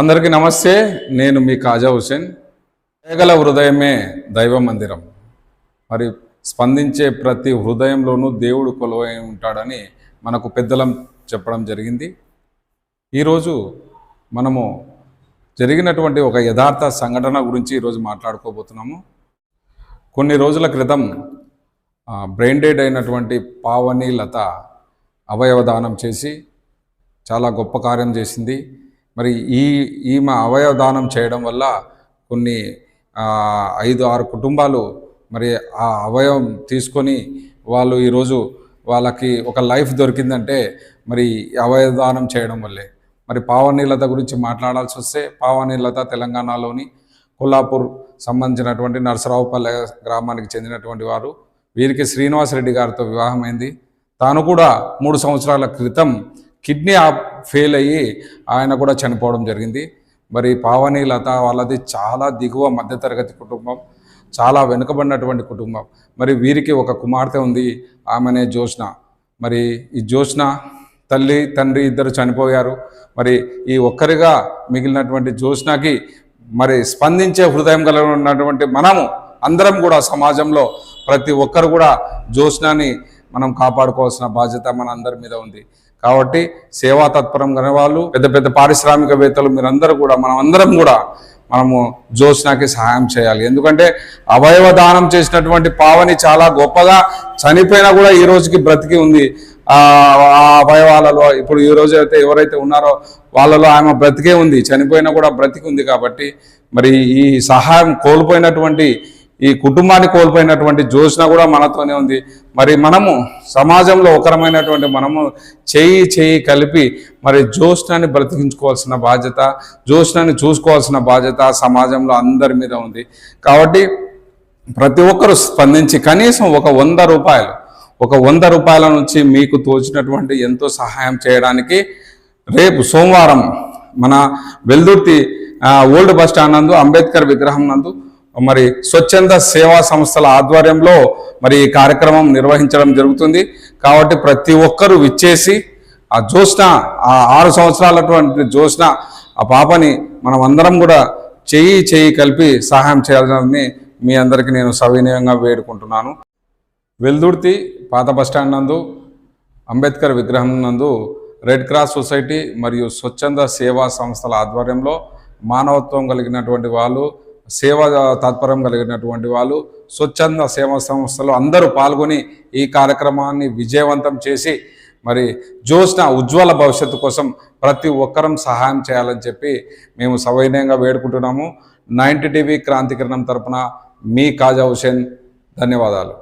అందరికీ నమస్తే నేను మీ కాజా హుసేన్. పేగల హృదయమే దైవ మందిరం మరి స్పందించే ప్రతి హృదయంలోనూ దేవుడు కొలువై ఉంటాడని మనకు పెద్దలం చెప్పడం జరిగింది. ఈరోజు మనము జరిగినటువంటి ఒక యథార్థ సంఘటన గురించి ఈరోజు మాట్లాడుకోబోతున్నాము. కొన్ని రోజుల క్రితం బ్రెయిన్ డెడ్ అయినటువంటి పావని లత అవయవదానం చేసి చాలా గొప్ప కార్యం చేసింది. మరి ఈ ఈమె అవయవదానం చేయడం వల్ల కొన్ని ఐదు ఆరు కుటుంబాలు మరి ఆ అవయవం తీసుకొని వాళ్ళు ఈరోజు వాళ్ళకి ఒక లైఫ్ దొరికిందంటే మరి అవయవ అవయవదానం చేయడం వల్లే. మరి పావనీలత గురించి మాట్లాడాల్సి వస్తే పావనీలత తెలంగాణలోని కొల్లాపూర్ సంబంధించినటువంటి నరసరావుపల్లె గ్రామానికి చెందినటువంటి వారు. వీరికి శ్రీనివాసరెడ్డి గారితో వివాహమైంది. తాను కూడా మూడు సంవత్సరాల క్రితం కిడ్నీ ఫెయిల్ అయ్యి ఆయన కూడా చనిపోవడం జరిగింది. మరి పావని లత వాళ్ళది చాలా దిగువ మధ్యతరగతి కుటుంబం చాలా వెనుకబడినటువంటి కుటుంబం. మరి వీరికి ఒక కుమార్తె ఉంది ఆమెనే జ్యోత్స్న. మరి ఈ జ్యోత్స్న తల్లి తండ్రి ఇద్దరు చనిపోయారు. మరి ఈ ఒక్కరిగా మిగిలినటువంటి జ్యోత్స్నకి మరి స్పందించే హృదయం కలిగి ఉన్నటువంటి మనము అందరం కూడా సమాజంలో ప్రతి ఒక్కరు కూడా జ్యోత్స్నాని మనం కాపాడుకోవాల్సిన బాధ్యత మన అందరి మీద ఉంది. కాబట్టి సేవా తత్పరం కాని వాళ్ళు పెద్ద పెద్ద పారిశ్రామికవేత్తలు మీరందరూ కూడా మనం అందరం కూడా మనము జ్యోత్స్నాకి సహాయం చేయాలి. ఎందుకంటే అవయవ దానం చేసినటువంటి పావని చాలా గొప్పగా చనిపోయినా కూడా ఈ రోజుకి బ్రతికి ఉంది. ఆ ఆ అవయవాలలో ఇప్పుడు ఈ రోజు అయితే ఎవరైతే ఉన్నారో వాళ్ళలో ఆమె బ్రతికే ఉంది. చనిపోయినా కూడా బ్రతికి ఉంది కాబట్టి మరి ఈ సహాయం కోల్పోయినటువంటి ఈ కుటుంబాన్ని కోల్పోయినటువంటి జ్యోత్స్న కూడా మనతోనే ఉంది. మరి మనము సమాజంలో ఒకరమైనటువంటి మనము చేయి చేయి కలిపి మరి జ్యోత్స్నాన్ని బ్రతికించుకోవాల్సిన బాధ్యత జ్యోత్స్నాన్ని చూసుకోవాల్సిన బాధ్యత సమాజంలో అందరి మీద ఉంది. కాబట్టి ప్రతి ఒక్కరూ స్పందించి కనీసం ఒక వంద రూపాయలు ఒక వంద రూపాయల నుంచి మీకు తోచినటువంటి ఎంతో సహాయం చేయడానికి రేపు సోమవారం మన వెల్దుర్తి ఓల్డ్ బస్ స్టాండ్ నందు అంబేద్కర్ విగ్రహం నందు మరి స్వచ్ఛంద సేవా సంస్థల ఆధ్వర్యంలో మరి ఈ కార్యక్రమం నిర్వహించడం జరుగుతుంది. కాబట్టి ప్రతి ఒక్కరూ విచ్చేసి ఆ జ్యోత్స్న ఆ ఆరు సంవత్సరాలటువంటి జ్యోత్స్న ఆ పాపని మనం అందరం కూడా చెయ్యి చెయ్యి కలిపి సహాయం చేయాలని మీ అందరికీ నేను సవినయంగా వేడుకుంటున్నాను. వెల్దుర్తి పాత బస్టాండ్ నందు అంబేద్కర్ విగ్రహం నందు రెడ్ క్రాస్ సొసైటీ మరియు స్వచ్ఛంద సేవా సంస్థల ఆధ్వర్యంలో మానవత్వం కలిగినటువంటి వాళ్ళు సేవా తాత్పర్యం కలిగినటువంటి వాళ్ళు స్వచ్ఛంద సేవా సంస్థలు అందరూ పాల్గొని ఈ కార్యక్రమాన్ని విజయవంతం చేసి మరి జోష్న ఉజ్వల భవిష్యత్తు కోసం ప్రతి ఒక్కరం సహాయం చేయాలని చెప్పి మేము సవినయంగా వేడుకుంటున్నాము. నైంటీ టీవీ క్రాంతికిరణం తరపున మీ కాజా హుసేన్ ధన్యవాదాలు.